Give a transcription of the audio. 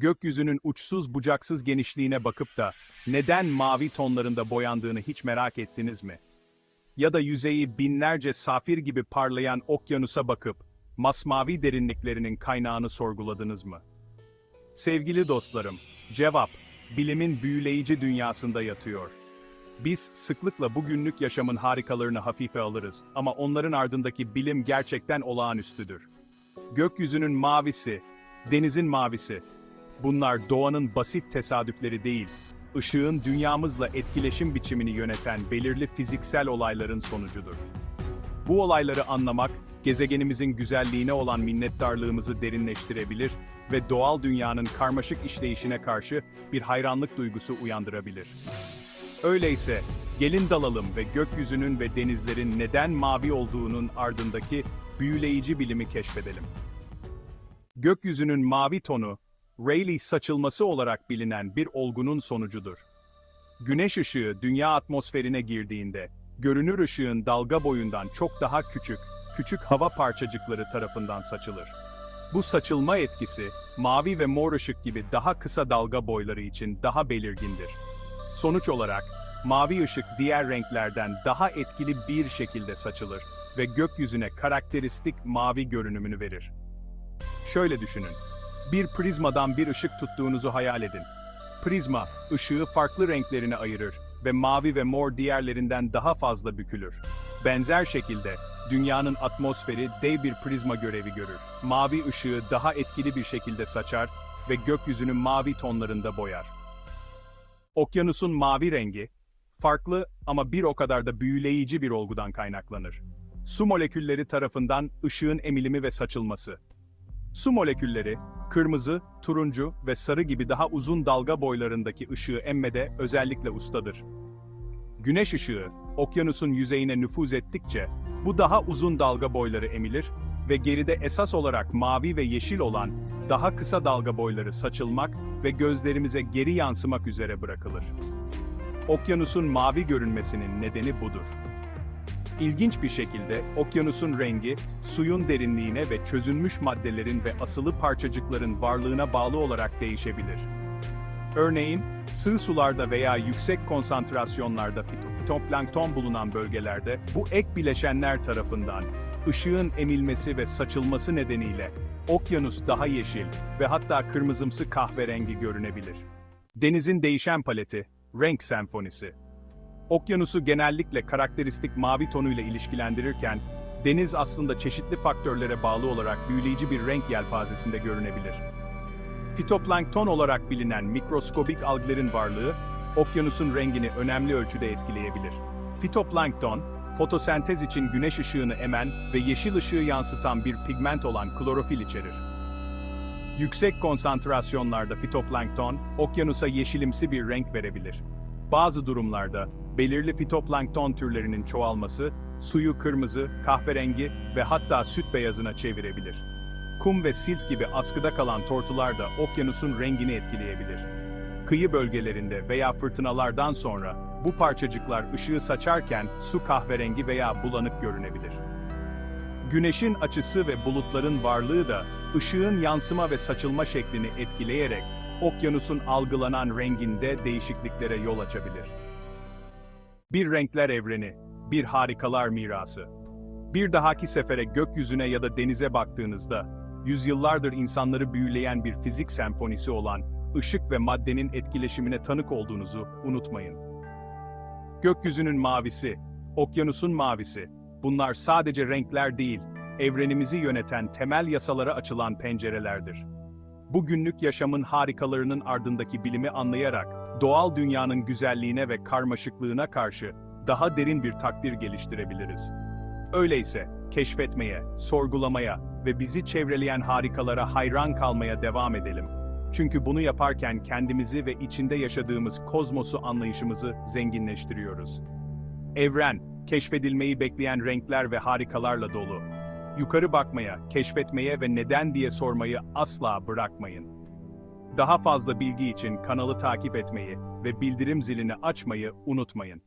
gökyüzünün uçsuz bucaksız genişliğine bakıp da neden mavi tonlarında boyandığını hiç merak ettiniz mi? Ya da yüzeyi binlerce safir gibi parlayan okyanusa bakıp masmavi derinliklerinin kaynağını sorguladınız mı? Sevgili dostlarım, cevap bilimin büyüleyici dünyasında yatıyor. Biz sıklıkla bugünlük yaşamın harikalarını hafife alırız ama onların ardındaki bilim gerçekten olağanüstüdür. Gökyüzünün mavisi, denizin mavisi. Bunlar doğanın basit tesadüfleri değil, ışığın dünyamızla etkileşim biçimini yöneten belirli fiziksel olayların sonucudur. Bu olayları anlamak, gezegenimizin güzelliğine olan minnettarlığımızı derinleştirebilir ve doğal dünyanın karmaşık işleyişine karşı bir hayranlık duygusu uyandırabilir. Öyleyse, gelin dalalım ve gökyüzünün ve denizlerin neden mavi olduğunun ardındaki büyüleyici bilimi keşfedelim. Gökyüzünün mavi tonu, Rayleigh saçılması olarak bilinen bir olgunun sonucudur. Güneş ışığı dünya atmosferine girdiğinde, görünür ışığın dalga boyundan çok daha küçük, küçük hava parçacıkları tarafından saçılır. Bu saçılma etkisi, mavi ve mor ışık gibi daha kısa dalga boyları için daha belirgindir. Sonuç olarak, mavi ışık diğer renklerden daha etkili bir şekilde saçılır ve gökyüzüne karakteristik mavi görünümünü verir. Şöyle düşünün. Bir prizmadan bir ışık tuttuğunuzu hayal edin. Prizma, ışığı farklı renklerine ayırır ve mavi ve mor diğerlerinden daha fazla bükülür. Benzer şekilde, dünyanın atmosferi dev bir prizma görevi görür. Mavi ışığı daha etkili bir şekilde saçar ve gökyüzünü mavi tonlarında boyar. Okyanusun mavi rengi, farklı ama bir o kadar da büyüleyici bir olgudan kaynaklanır. Su molekülleri tarafından ışığın emilimi ve saçılması. Su molekülleri, kırmızı, turuncu ve sarı gibi daha uzun dalga boylarındaki ışığı emmede özellikle ustadır. Güneş ışığı, okyanusun yüzeyine nüfuz ettikçe, bu daha uzun dalga boyları emilir ve geride esas olarak mavi ve yeşil olan, daha kısa dalga boyları saçılmak ve gözlerimize geri yansımak üzere bırakılır. Okyanusun mavi görünmesinin nedeni budur. İlginç bir şekilde, okyanusun rengi, suyun derinliğine ve çözünmüş maddelerin ve asılı parçacıkların varlığına bağlı olarak değişebilir. Örneğin, sığ sularda veya yüksek konsantrasyonlarda fito- fitoplankton bulunan bölgelerde, bu ek bileşenler tarafından, ışığın emilmesi ve saçılması nedeniyle, okyanus daha yeşil ve hatta kırmızımsı kahverengi görünebilir. Denizin değişen paleti, renk senfonisi. Okyanusu genellikle karakteristik mavi tonuyla ilişkilendirirken, deniz aslında çeşitli faktörlere bağlı olarak büyüleyici bir renk yelpazesinde görünebilir. Fitoplankton olarak bilinen mikroskobik alglerin varlığı, okyanusun rengini önemli ölçüde etkileyebilir. Fitoplankton, fotosentez için güneş ışığını emen ve yeşil ışığı yansıtan bir pigment olan klorofil içerir. Yüksek konsantrasyonlarda fitoplankton, okyanusa yeşilimsi bir renk verebilir. Bazı durumlarda, belirli fitoplankton türlerinin çoğalması, suyu kırmızı, kahverengi ve hatta süt beyazına çevirebilir. Kum ve silt gibi askıda kalan tortular da okyanusun rengini etkileyebilir. Kıyı bölgelerinde veya fırtınalardan sonra, bu parçacıklar ışığı saçarken su kahverengi veya bulanık görünebilir. Güneşin açısı ve bulutların varlığı da, ışığın yansıma ve saçılma şeklini etkileyerek, okyanusun algılanan renginde değişikliklere yol açabilir. Bir renkler evreni, bir harikalar mirası. Bir dahaki sefere gökyüzüne ya da denize baktığınızda, yüzyıllardır insanları büyüleyen bir fizik senfonisi olan ışık ve maddenin etkileşimine tanık olduğunuzu unutmayın. Gökyüzünün mavisi, okyanusun mavisi, bunlar sadece renkler değil, evrenimizi yöneten temel yasalara açılan pencerelerdir. Bugünlük yaşamın harikalarının ardındaki bilimi anlayarak, doğal dünyanın güzelliğine ve karmaşıklığına karşı daha derin bir takdir geliştirebiliriz. Öyleyse, keşfetmeye, sorgulamaya ve bizi çevreleyen harikalara hayran kalmaya devam edelim. Çünkü bunu yaparken kendimizi ve içinde yaşadığımız kozmosu anlayışımızı zenginleştiriyoruz. Evren, keşfedilmeyi bekleyen renkler ve harikalarla dolu. Yukarı bakmaya, keşfetmeye ve neden diye sormayı asla bırakmayın. Daha fazla bilgi için kanalı takip etmeyi ve bildirim zilini açmayı unutmayın.